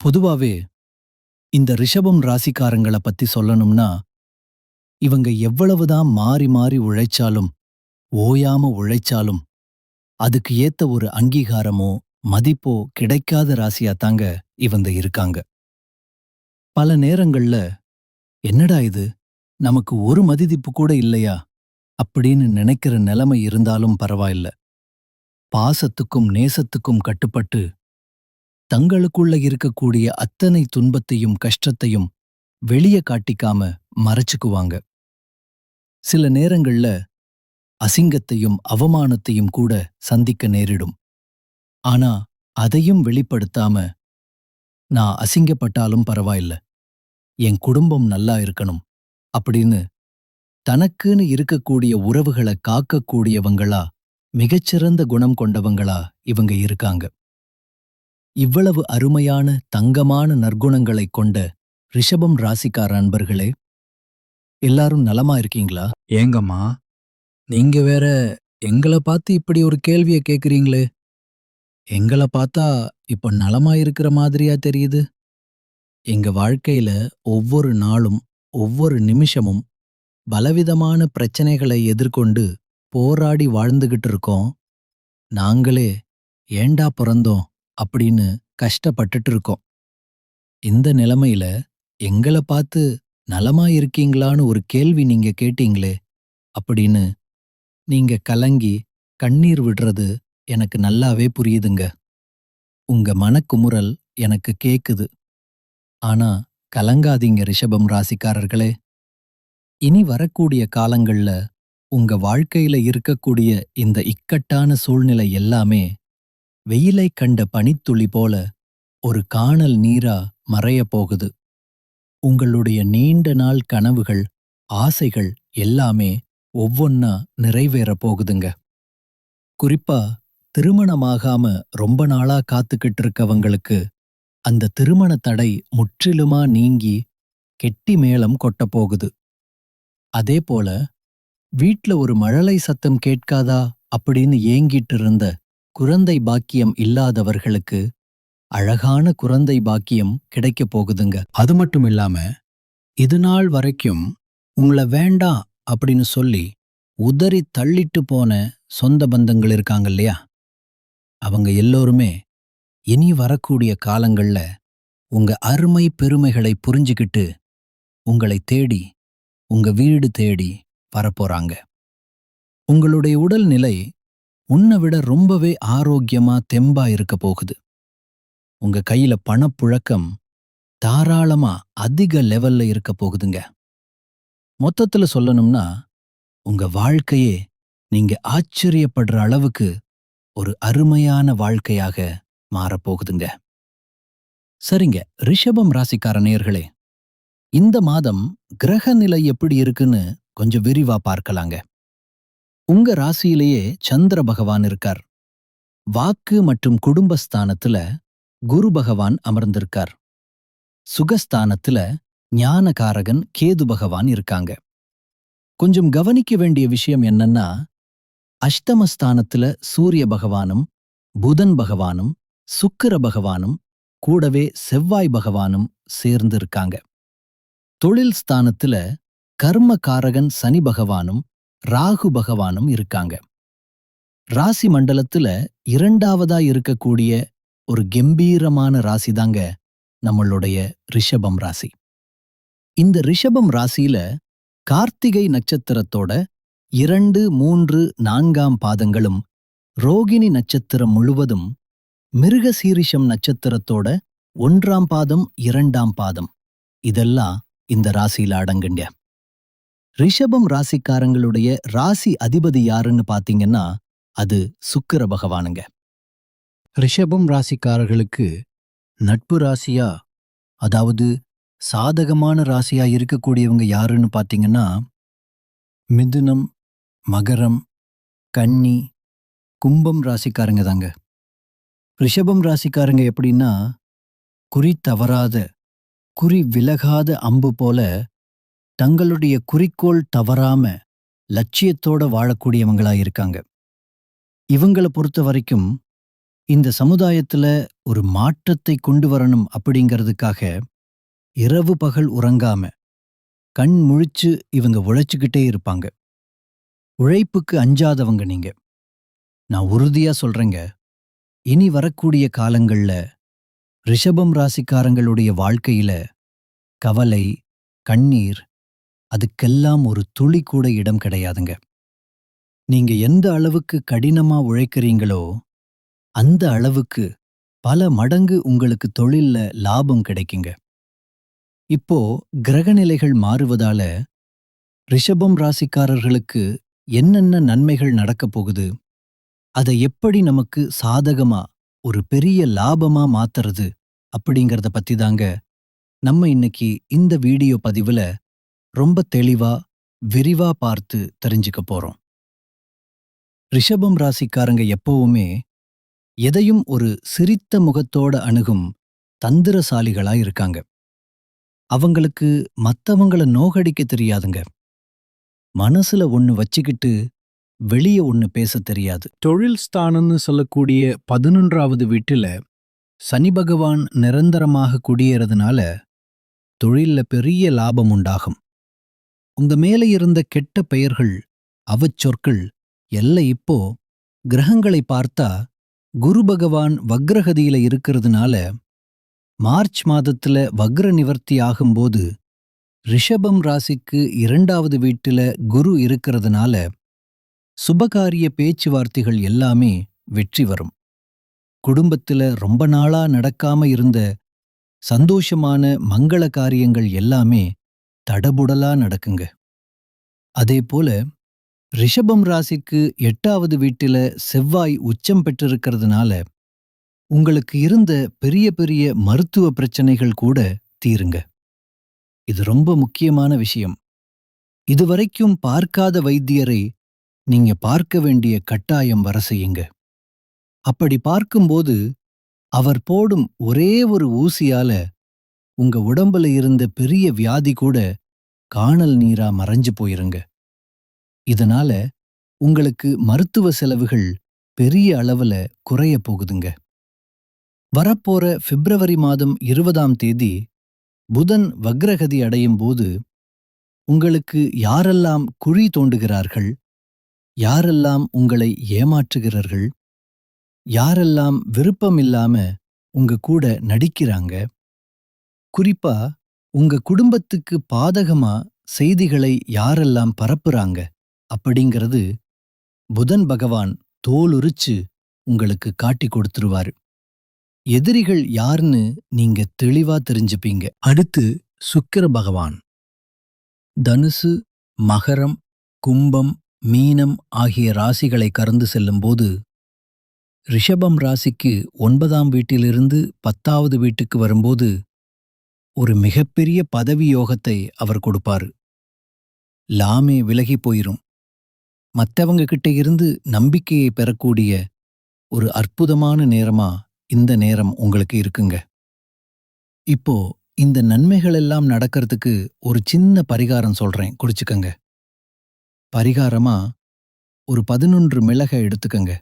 பொதுவாவே இந்த ரிஷபம் ராசிக்காரங்கள பத்தி சொல்லணும்னா இவங்க எவ்வளவுதான் மாறி மாறி உழைச்சாலும் ஓயாம உழைச்சாலும் அதுக்கு ஏத்த ஒரு அங்கீகாரமோ மதிப்போ கிடைக்காத ராசியா தாங்க இவங்க இருக்காங்க. பல நேரங்கள்ல என்னடா இது? நமக்கு ஒரு மதிதிப்பு கூட இல்லையா? அப்படின்னு நினைக்கிற நிலைமை இருந்தாலும் பரவாயில்ல. பாசத்துக்கும் நேசத்துக்கும் கட்டுப்பட்டு தங்களுக்குள்ள இருக்கக்கூடிய அத்தனை துன்பத்தையும் கஷ்டத்தையும் வெளியே காட்டிக்காம மறைச்சுக்குவாங்க. சில நேரங்கள்ல அசிங்கத்தையும் அவமானத்தையும் கூட சந்திக்க நேரிடும். ஆனா அதையும் வெளிப்படுத்தாம நான் அசிங்கப்பட்டாலும் பரவாயில்ல. என் குடும்பம் நல்லா இருக்கணும் அப்படின்னு தனக்குன்னு இருக்கக்கூடிய உறவுகளை காக்கக்கூடியவங்களா மிகச்சிறந்த குணம் கொண்டவங்களா இவங்க இருக்காங்க. இவ்வளவு அருமையான தங்கமான நற்குணங்களைக் கொண்ட ரிஷபம் ராசிக்கார அன்பர்களே எல்லாரும் நலமா இருக்கீங்களா? ஏங்கம்மா நீங்க வேற எங்கள பார்த்து இப்படி ஒரு கேள்விய கேக்குறீங்களே. எங்களை பார்த்தா இப்ப நலமா இருக்கிற மாதிரியா தெரியுது. எங்க வாழ்க்கையில ஒவ்வொரு நாளும் ஒவ்வொரு நிமிஷமும் பலவிதமான பிரச்சனைகளை எதிர்கொண்டு போராடி வாழ்ந்துகிட்டு இருக்கோம். நாங்களே ஏண்டா பிறந்தோம்? அப்படின்னு கஷ்டப்பட்டுட்டு இருக்கோம் இந்த நிலைமையில எங்களை பார்த்து நலமா இருக்கீங்களான்னு ஒரு கேள்வி நீங்க கேட்டீங்களே அப்படின்னு நீங்க கலங்கி கண்ணீர் விடுறது எனக்கு நல்லாவே புரியுதுங்க. உங்க மனக்குமுறல் எனக்கு கேக்குது. ஆனா கலங்காதீங்க ரிஷபம் ராசிக்காரர்களே. இனி வரக்கூடிய காலங்கள்ல உங்க வாழ்க்கையில இருக்கக்கூடிய இந்த இக்கட்டான சூழ்நிலை எல்லாமே வெயிலை கண்ட பனித்துளி போல ஒரு காணல் நீரா மறையப் போகுது உங்களுடைய நீண்ட நாள் கனவுகள் ஆசைகள் எல்லாமே ஒவ்வொன்னா நிறைவேறப் போகுதுங்க. குறிப்பா திருமணமாகாம ரொம்ப நாளா காத்துக்கிட்டு இருக்கவங்களுக்கு அந்த திருமண தடை முற்றிலுமா நீங்கி கெட்டி மேளம் கொட்டப் போகுது. அதே போல வீட்ல ஒரு மழலை சத்தம் கேட்காதா அப்படின்னு ஏங்கிட்டு இருந்த குழந்தை பாக்கியம் இல்லாதவர்களுக்கு அழகான குழந்தை பாக்கியம் கிடைக்கப் போகுதுங்க. அது மட்டும் இல்லாம இது நாள் வரைக்கும் உங்கள வேண்டாம் அப்படின்னு சொல்லி உதறி தள்ளிட்டு போன சொந்த பந்தங்கள் இருக்காங்க இல்லையா? அவங்க எல்லோருமே இனி வரக்கூடிய காலங்கள்ல உங்க அருமை பெருமைகளை புரிஞ்சுக்கிட்டு உங்களை தேடி உங்க வீடு தேடி வரப்போறாங்க. உங்களுடைய உடல்நிலை உன்னை விட ரொம்பவே ஆரோக்கியமா தெம்பா இருக்க போகுது. உங்க கையில பணப்புழக்கம் தாராளமா அதிக லெவல்ல இருக்க போகுதுங்க. மொத்தத்துல சொல்லணும்னா உங்க வாழ்க்கையே நீங்க ஆச்சரியப்படுற அளவுக்கு ஒரு அருமையான வாழ்க்கையாக மாறப்போகுதுங்க சரிங்க ரிஷபம் ராசிக்கார நேர்களே இந்த மாதம் கிரக நிலை எப்படி இருக்குன்னு கொஞ்சம் விரிவா பார்க்கலாங்க. உங்க ராசியிலேயே சந்திர பகவான் இருக்கார். வாக்கு மற்றும் குடும்பஸ்தானத்துல குரு பகவான் அமர்ந்திருக்கார். சுகஸ்தானத்துல ஞானகாரகன் கேது பகவான் இருக்காங்க. கொஞ்சம் கவனிக்க வேண்டிய விஷயம் என்னன்னா அஷ்டமஸ்தானத்துல சூரிய பகவானும் புதன் பகவானும் சுக்கிர பகவானும் கூடவே செவ்வாய் பகவானும் சேர்ந்து இருக்காங்க தொழில் ஸ்தானத்துல கர்மகாரகன் சனி பகவானும் ராகு பகவானும் இருக்காங்க. ராசி மண்டலத்துல இரண்டாவதா இருக்கக்கூடிய ஒரு கெம்பீரமான ராசி தாங்க நம்மளுடைய ரிஷபம் ராசி. இந்த ரிஷபம் ராசியில கார்த்திகை நட்சத்திரத்தோட இரண்டு மூன்று நான்காம் பாதங்களும் ரோகிணி நட்சத்திரம் முழுவதும் மிருகசீரிஷம் நட்சத்திரத்தோட ஒன்றாம் பாதம் இரண்டாம் பாதம் இதெல்லாம் இந்த ராசியில அடங்குங்க. ரிஷபம் ராசிக்காரங்களுடைய ராசி அதிபதி யாருன்னு பாத்தீங்கன்னா அது சுக்கிர பகவானுங்க. ரிஷபம் ராசிக்காரர்களுக்கு நட்பு ராசியா அதாவது சாதகமான ராசியா இருக்கக்கூடியவங்க யாருன்னு பாத்தீங்கன்னா மிதுனம் மகரம் கன்னி கும்பம் ராசிக்காரங்க தாங்க. ரிஷபம் ராசிக்காரங்க எப்படின்னா குறி தவறாத குறி விலகாத அம்பு போல தங்களுடைய குறிக்கோள் தவறாம லட்சியத்தோட வாழக்கூடியவங்களா இருக்காங்க இவங்கள பொறுத்த வரைக்கும் இந்த சமுதாயத்துல ஒரு மாற்றத்தை கொண்டு வரணும் அப்படிங்கிறதுக்காக இரவு பகல் உறங்காம கண் முழிச்சு இவங்க உழைச்சுக்கிட்டே இருப்பாங்க. உழைப்புக்கு அஞ்சாதவங்க நீங்க. நான் உறுதியா சொல்றேங்க. இனி வரக்கூடிய காலங்கள்ல ரிஷபம் ராசிக்காரங்களுடைய வாழ்க்கையில கவலை கண்ணீர் அதுக்கெல்லாம் ஒரு துளி கூட இடம் கிடையாதுங்க. நீங்க எந்த அளவுக்கு கடினமா உழைக்கிறீங்களோ அந்த அளவுக்கு பல மடங்கு உங்களுக்கு தொழில்ல லாபம் கிடைக்குங்க. இப்போ கிரகநிலைகள் மாறுவதால ரிஷபம் ராசிக்காரர்களுக்கு என்னென்ன நன்மைகள் நடக்கப் போகுது அதை எப்படி நமக்கு சாதகமா ஒரு பெரிய லாபமா மாத்துறது அப்படிங்கறத பத்தி தாங்க நம்ம இன்னைக்கு இந்த வீடியோ பதிவுல ரொம்ப தெளிவா விரிவா பார்த்து தெரிஞ்சுக்க போறோம். ரிஷபம் ராசிக்காரங்க எப்பவுமே எதையும் ஒரு சிரித்த முகத்தோட அணுகும் தந்திரசாலிகளா இருக்காங்க. அவங்களுக்கு மத்தவங்கள நோகடிக்க தெரியாதுங்க. மனசுல ஒன்னு வச்சுக்கிட்டு வெளிய ஒன்னு பேச தெரியாது. தொழில் ஸ்தானம்னு சொல்லக்கூடிய பதினொன்றாவது வீட்டுல சனி பகவான் நிரந்தரமாக குடியேறதுனால தொழில்ல பெரிய லாபம் உண்டாகும். உங்க மேல இருந்த கெட்ட பெயர்கள் அவச்சொற்கள் எல்லாம் இப்போ கிரகங்களை பார்த்தா குரு பகவான் வக்ரகதியில இருக்கிறதுனால மார்ச் மாதத்துல வக்ர நிவர்த்தி ஆகும்போது ரிஷபம் ராசிக்கு இரண்டாவது வீட்டுல குரு இருக்கிறதுனால சுபகாரிய பேச்சுவார்த்தைகள் எல்லாமே வெற்றி வரும். குடும்பத்துல ரொம்ப நாளா நடக்காம இருந்த சந்தோஷமான மங்கள காரியங்கள் எல்லாமே தடபுடலா நடக்குங்க. அதே போல ரிஷபம் ராசிக்கு எட்டாவது வீட்டில செவ்வாய் உச்சம் பெற்றிருக்கிறதுனால உங்களுக்கு இருந்த பெரிய பெரிய மருத்துவ பிரச்சனைகள் கூட தீருங்க. இது ரொம்ப முக்கியமான விஷயம். இதுவரைக்கும் பார்க்காத வைத்தியரை நீங்க பார்க்க வேண்டிய கட்டாயம் வர செய்யுங்க. அப்படி பார்க்கும்போது அவர் போடும் ஒரே ஒரு ஊசியால உங்க உடம்புல இருந்த பெரிய வியாதி கூட காணல் நீரா மறைஞ்சு போயிருங்க. இதனால உங்களுக்கு மருத்துவ செலவுகள் பெரிய அளவுல குறைய போகுதுங்க. வரப்போற பிப்ரவரி மாதம் இருபதாம் தேதி புதன் வக்ரகதி அடையும் போது உங்களுக்கு யாரெல்லாம் குழி தோண்டுகிறார்கள் யாரெல்லாம் உங்களை ஏமாற்றுகிறார்கள் யாரெல்லாம் விருப்பமில்லாம உங்க கூட நடிக்கிறாங்க குறிப்பா உங்க குடும்பத்துக்கு பாதகமா செய்திகளை யாரெல்லாம் பரப்புறாங்க அப்படிங்கிறது புதன் பகவான் தோலுரிச்சு உங்களுக்கு காட்டி கொடுத்துருவாரு. எதிரிகள் யாருன்னு நீங்க தெளிவா தெரிஞ்சுப்பீங்க. அடுத்து சுக்கிர பகவான். தனுசு மகரம் கும்பம் மீனம் ஆகிய ராசிகளை கறந்து செல்லும்போது ரிஷபம் ராசிக்கு ஒன்பதாம் வீட்டிலிருந்து பத்தாவது வீட்டுக்கு வரும்போது ஒரு மிகப்பெரிய பதவி யோகத்தை அவர் கொடுப்பாரு. லாமே விலகி போயிரும். மற்றவங்க கிட்ட இருந்து நம்பிக்கையை பெறக்கூடிய ஒரு அற்புதமான நேரமா இந்த நேரம் உங்களுக்கு இருக்குங்க. இப்போ இந்த நன்மைகள் எல்லாம் நடக்கிறதுக்கு ஒரு சின்ன பரிகாரம் சொல்றேன். குறிச்சுக்கங்க பரிகாரமா ஒரு பதினொன்று மிளகை எடுத்துக்கங்க.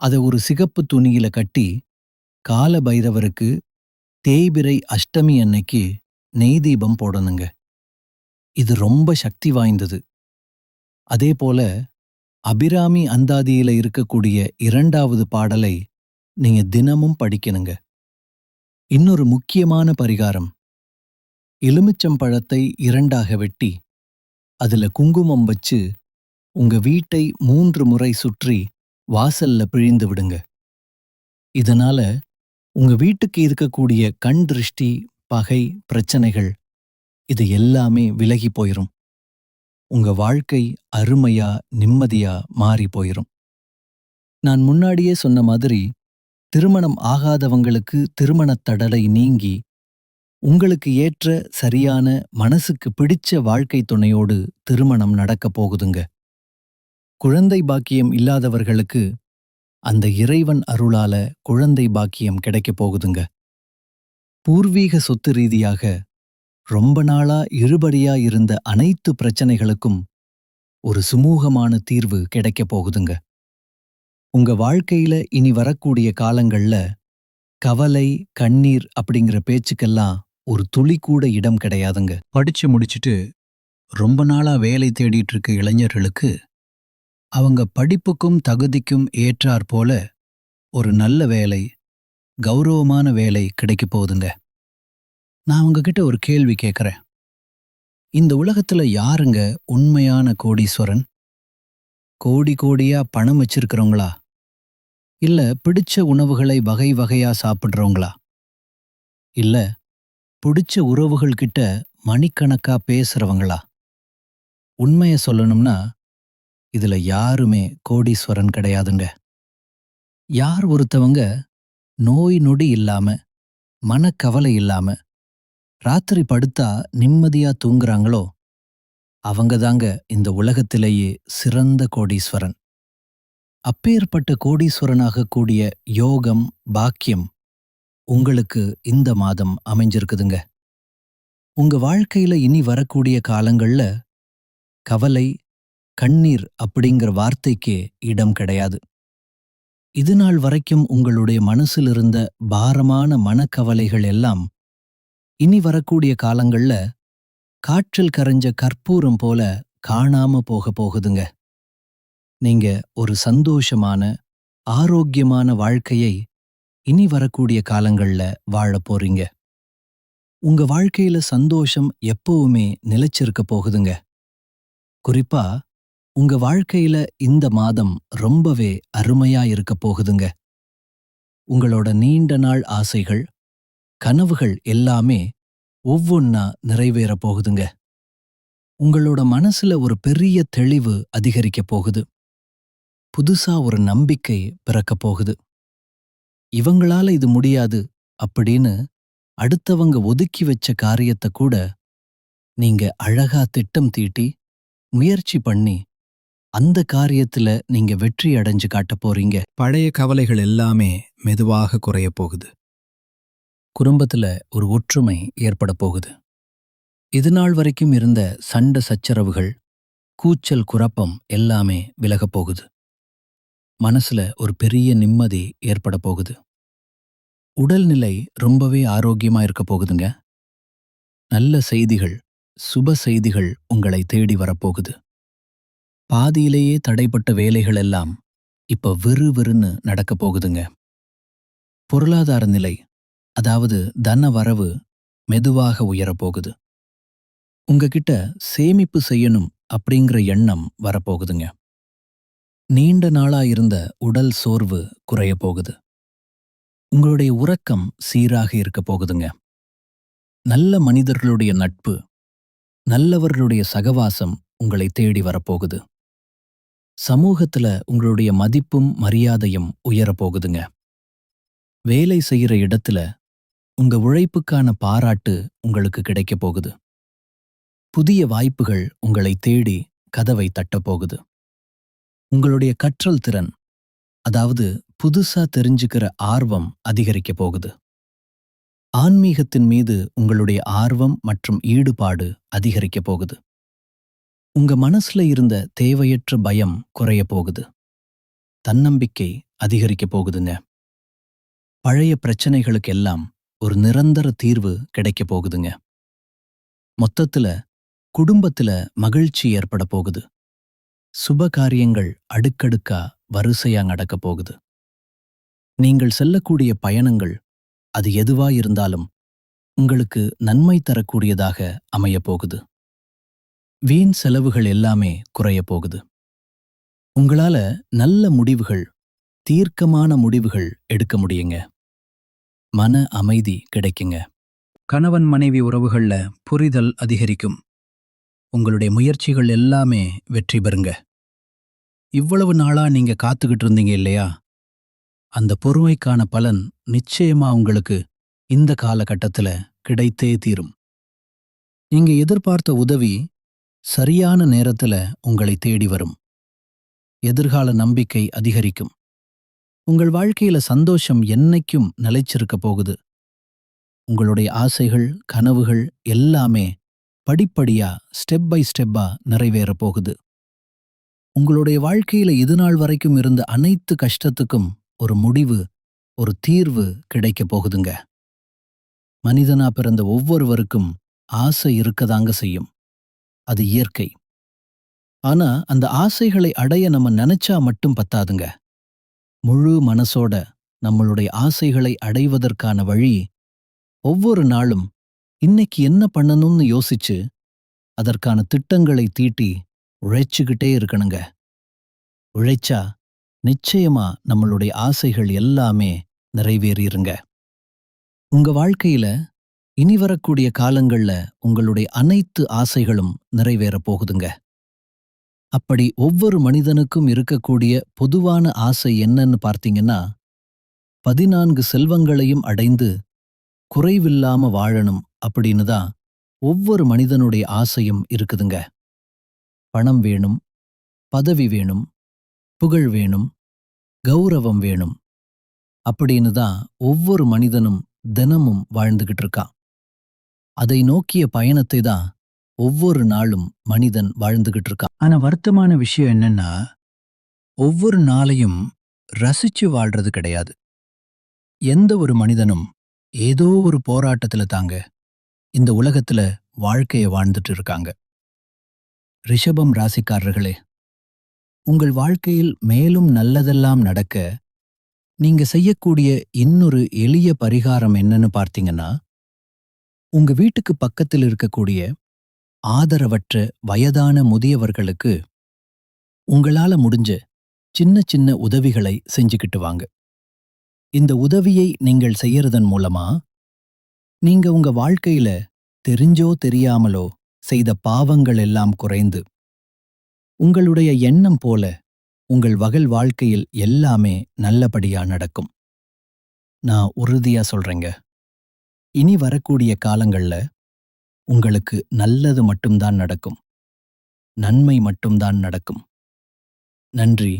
அதை ஒரு சிகப்பு துணியில கட்டி கால பைரவருக்கு தேய்பிரை அஷ்டமி அன்னைக்கு நெய் தீபம் போடணுங்க. இது ரொம்ப சக்தி வாய்ந்தது. அதே போல அபிராமி அந்தாதியில இருக்கக்கூடிய இரண்டாவது பாடலை நீங்க தினமும் படிக்கணுங்க. இன்னொரு முக்கியமான பரிகாரம். எலுமிச்சம் பழத்தை இரண்டாக வெட்டி அதுல குங்குமம் வச்சு உங்க வீட்டை மூன்று முறை சுற்றி வாசல்ல பிழிந்து விடுங்க. இதனால உங்க வீட்டுக்கு இருக்கக்கூடிய கண் திருஷ்டி பகை பிரச்சனைகள் இது எல்லாமே விலகி போயிரும். உங்க வாழ்க்கை அருமையா நிம்மதியா மாறி போயிரும். நான் முன்னாடியே சொன்ன மாதிரி திருமணம் ஆகாதவங்களுக்கு திருமணத் தடலை நீங்கி உங்களுக்கு ஏற்ற சரியான மனசுக்கு பிடிச்ச வாழ்க்கை துணையோடு திருமணம் நடக்கப் போகுதுங்க. குழந்தை பாக்கியம் இல்லாதவர்களுக்கு அந்த இறைவன் அருளால குழந்தை பாக்கியம் கிடைக்கப் போகுதுங்க. பூர்வீக சொத்து ரீதியாக ரொம்ப நாளா இருபடியா இருந்த அனைத்து பிரச்சனைகளுக்கும் ஒரு சுமூகமான தீர்வு கிடைக்கப் போகுதுங்க. உங்க வாழ்க்கையில இனி வரக்கூடிய காலங்கள்ல கவலை கண்ணீர் அப்படிங்கிற பேச்சுக்கெல்லாம் ஒரு துளி கூட இடம் கிடையாதுங்க. படிச்சு முடிச்சிட்டு ரொம்ப நாளா வேலை தேடிட்டு இருக்க இளைஞர்களுக்கு அவங்க படிப்புக்கும் தகுதிக்கும் ஏற்றாற் போல ஒரு நல்ல வேலை கௌரவமான வேலை கிடைக்க போகுதுங்க. நான் உங்ககிட்ட ஒரு கேள்வி கேட்கறேன் இந்த உலகத்துல யாருங்க உண்மையான கோடீஸ்வரன்? கோடி கோடியா பணம் வச்சிருக்கிறவங்களா? இல்ல பிடிச்ச உணவுகளை வகை வகையா சாப்பிடுறவங்களா? இல்ல பிடிச்ச உறவுகள் கிட்ட மணிக்கணக்கா பேசுறவங்களா? உண்மைய சொல்லணும்னா இதுல யாருமே கோடீஸ்வரன் கிடையாதுங்க. யார் ஒருத்தவங்க நோய் நொடி இல்லாம மனக்கவலை இல்லாம ராத்திரி படுத்தா நிம்மதியா தூங்குறாங்களோ அவங்க தாங்க இந்த உலகத்திலேயே சிறந்த கோடீஸ்வரன். அப்பேற்பட்ட கோடீஸ்வரனாக கூடிய யோகம் பாக்கியம் உங்களுக்கு இந்த மாதம் அமைஞ்சிருக்குதுங்க. உங்க வாழ்க்கையில இனி வரக்கூடிய காலங்கள்ல கவலை கண்ணீர் அப்படிங்கிற வார்த்தைக்கே இடம் கிடையாது. இது நாள் வரைக்கும் உங்களுடைய மனசில் இருந்த பாரமான மனக்கவலைகள் எல்லாம் இனி வரக்கூடிய காலங்கள்ல காற்றில் கரைஞ்ச கற்பூரம் போல காணாம போக போகுதுங்க. நீங்க ஒரு சந்தோஷமான ஆரோக்கியமான வாழ்க்கையை இனி வரக்கூடிய காலங்கள்ல வாழப் போறீங்க. உங்க வாழ்க்கையில சந்தோஷம் எப்பவுமே நிலைச்சிருக்க போகுதுங்க. குறிப்பா உங்க வாழ்க்கையில இந்த மாதம் ரொம்பவே அருமையா இருக்க போகுதுங்க. உங்களோட நீண்ட நாள் ஆசைகள் கனவுகள் எல்லாமே ஒவ்வொன்னா நிறைவேற போகுதுங்க. உங்களோட மனசுல ஒரு பெரிய தெளிவு அதிகரிக்க போகுது. புதுசா ஒரு நம்பிக்கை பிறக்க போகுது. இவங்களால இது முடியாது அப்படின்னு அடுத்தவங்க ஒதுக்கி வச்ச காரியத்தை கூட நீங்க அழகா திட்டம் தீட்டி முயற்சி பண்ணி அந்த காரியத்துல நீங்க வெற்றி அடைஞ்சு காட்ட போறீங்க. பழைய கவலைகள் எல்லாமே மெதுவாக குறைய போகுது. குடும்பத்துல ஒரு ஒற்றுமை ஏற்பட போகுது. இது நாள் வரைக்கும் இருந்த சண்டை சச்சரவுகள் கூச்சல் குழப்பம் எல்லாமே விலகப் போகுது. மனசுல ஒரு பெரிய நிம்மதி ஏற்பட போகுது. உடல்நிலை ரொம்பவே ஆரோக்கியமா இருக்க போகுதுங்க. நல்ல செய்திகள் சுப செய்திகள் உங்களை தேடி வரப்போகுது பாதியிலேயே தடைப்பட்ட வேலைகள் எல்லாம் இப்ப விறுவிறுன்னு நடக்கப் போகுதுங்க. பொருளாதார நிலை அதாவது தன வரவு மெதுவாக உயரப்போகுது உங்ககிட்ட சேமிப்பு செய்யணும் அப்படிங்கிற எண்ணம் வரப்போகுதுங்க. நீண்ட நாளா இருந்த உடல் சோர்வு குறைய போகுது. உங்களுடைய உறக்கம் சீராக இருக்க போகுதுங்க. நல்ல மனிதர்களுடைய நட்பு நல்லவர்களுடைய சகவாசம் உங்களை தேடி வரப்போகுது சமூகத்துல உங்களுடைய மதிப்பும் மரியாதையும் உயரப்போகுதுங்க. வேலை செய்யற இடத்துல உங்க உழைப்புக்கான பாராட்டு உங்களுக்கு கிடைக்கப் போகுது. புதிய வாய்ப்புகள் உங்களை தேடி கதவை தட்டப் போகுது. உங்களுடைய கற்றல் திறன் அதாவது புதுசா தெரிஞ்சுக்கிற ஆர்வம் அதிகரிக்க போகுது. ஆன்மீகத்தின் மீது உங்களுடைய ஆர்வம் மற்றும் ஈடுபாடு அதிகரிக்க போகுது. உங்க மனசுல இருந்த தேவையற்ற பயம் குறைய போகுது. தன்னம்பிக்கை அதிகரிக்க போகுதுங்க. பழைய பிரச்சனைகளுக்கெல்லாம் ஒரு நிரந்தர தீர்வு கிடைக்க போகுதுங்க. மொத்தத்துல குடும்பத்துல மகிழ்ச்சி ஏற்பட போகுது. சுப காரியங்கள் அடுக்கடுக்கா வரிசையா நடக்க போகுது. நீங்கள் செல்லக்கூடிய பயணங்கள் அது எதுவா இருந்தாலும் உங்களுக்கு நன்மை தரக்கூடியதாக அமையப் போகுது. வீண் செலவுகள் எல்லாமே குறைய போகுது. உங்களால நல்ல முடிவுகள் தீர்க்கமான முடிவுகள் எடுக்க முடியுங்க. மன அமைதி கிடைக்குங்க. கணவன் மனைவி உறவுகள்ல புரிதல் அதிகரிக்கும். உங்களுடைய முயற்சிகள் எல்லாமே வெற்றி பெறுங்க. இவ்வளவு நாளா நீங்க காத்துக்கிட்டு இருந்தீங்க இல்லையா? அந்த பொறுமைக்கான பலன் நிச்சயமா உங்களுக்கு இந்த காலகட்டத்துல கிடைத்தே தீரும். நீங்க எதிர்பார்த்த உதவி சரியான நேரத்துல உங்களை தேடி வரும். எதிர்கால நம்பிக்கை அதிகரிக்கும். உங்கள் வாழ்க்கையில சந்தோஷம் என்னைக்கும் நிலைச்சிருக்க போகுது. உங்களுடைய ஆசைகள் கனவுகள் எல்லாமே படிப்படியா ஸ்டெப் பை ஸ்டெப்பா நிறைவேறப் போகுது. உங்களுடைய வாழ்க்கையில இதுநாள் வரைக்கும் இருந்த அனைத்து கஷ்டத்துக்கும் ஒரு முடிவு ஒரு தீர்வு கிடைக்கப் போகுதுங்க. மனிதனா பிறந்த ஒவ்வொருவருக்கும் ஆசை இருக்கதாங்க செய்யும். அது இயற்கை. ஆனா அந்த ஆசைகளை அடைய நம்ம நினைச்சா மட்டும் பத்தாதுங்க. முழு மனசோட நம்மளுடைய ஆசைகளை அடைவதற்கான வழி ஒவ்வொரு நாளும் இன்னைக்கு என்ன பண்ணணும்னு யோசிச்சு அதற்கான திட்டங்களை தீட்டி உழைச்சுக்கிட்டே இருக்கணுங்க. உழைச்சா நிச்சயமா நம்மளுடைய ஆசைகள் எல்லாமே நிறைவேறிருங்க. உங்க வாழ்க்கையில இனி வரக்கூடிய காலங்கள்ல உங்களுடைய அனைத்து ஆசைகளும் நிறைவேறப் போகுதுங்க. அப்படி ஒவ்வொரு மனிதனுக்கும் இருக்கக்கூடிய பொதுவான ஆசை என்னன்னு பார்த்தீங்கன்னா பதினான்கு செல்வங்களையும் அடைந்து குறைவில்லாம வாழணும் அப்படின்னு தான் ஒவ்வொரு மனிதனுடைய ஆசையும் இருக்குதுங்க. பணம் வேணும் பதவி வேணும் புகழ் வேணும் கௌரவம் வேணும் அப்படின்னு தான் ஒவ்வொரு மனிதனும் தினமும் வாழ்ந்துகிட்டு இருக்கான் அதை நோக்கிய பயணத்தை தான் ஒவ்வொரு நாளும் மனிதன் வாழ்ந்துகிட்டு இருக்கான். ஆனா வருத்தமான விஷயம் என்னன்னா ஒவ்வொரு நாளையும் ரசிச்சு வாழ்றது கிடையாது. எந்த ஒரு மனிதனும் ஏதோ ஒரு போராட்டத்துல தாங்க இந்த உலகத்துல வாழ்க்கைய வாழ்ந்துட்டு இருக்காங்க. ரிஷபம் ராசிக்காரர்களே உங்கள் வாழ்க்கையில் மேலும் நல்லதெல்லாம் நடக்க நீங்க செய்யக்கூடிய இன்னொரு எளிய பரிகாரம் என்னன்னு பார்த்தீங்கன்னா உங்க வீட்டுக்கு பக்கத்தில் இருக்கக்கூடிய ஆதரவற்ற வயதான முதியவர்களுக்கு உங்களால முடிஞ்ச சின்ன சின்ன உதவிகளை செஞ்சுக்கிட்டு வாங்க. இந்த உதவியை நீங்கள் செய்யறதன் மூலமா நீங்க உங்க வாழ்க்கையில தெரிஞ்சோ தெரியாமலோ செய்த பாவங்கள் எல்லாம் குறைந்து உங்களுடைய எண்ணம் போல உங்கள் வகல் வாழ்க்கையில் எல்லாமே நல்லபடியா நடக்கும். நான் உறுதியா சொல்றேங்க. இனி வரக்கூடிய காலங்கள்ல உங்களுக்கு நல்லது மட்டும்தான் நடக்கும். நன்மை மட்டும்தான் நடக்கும். நன்றி.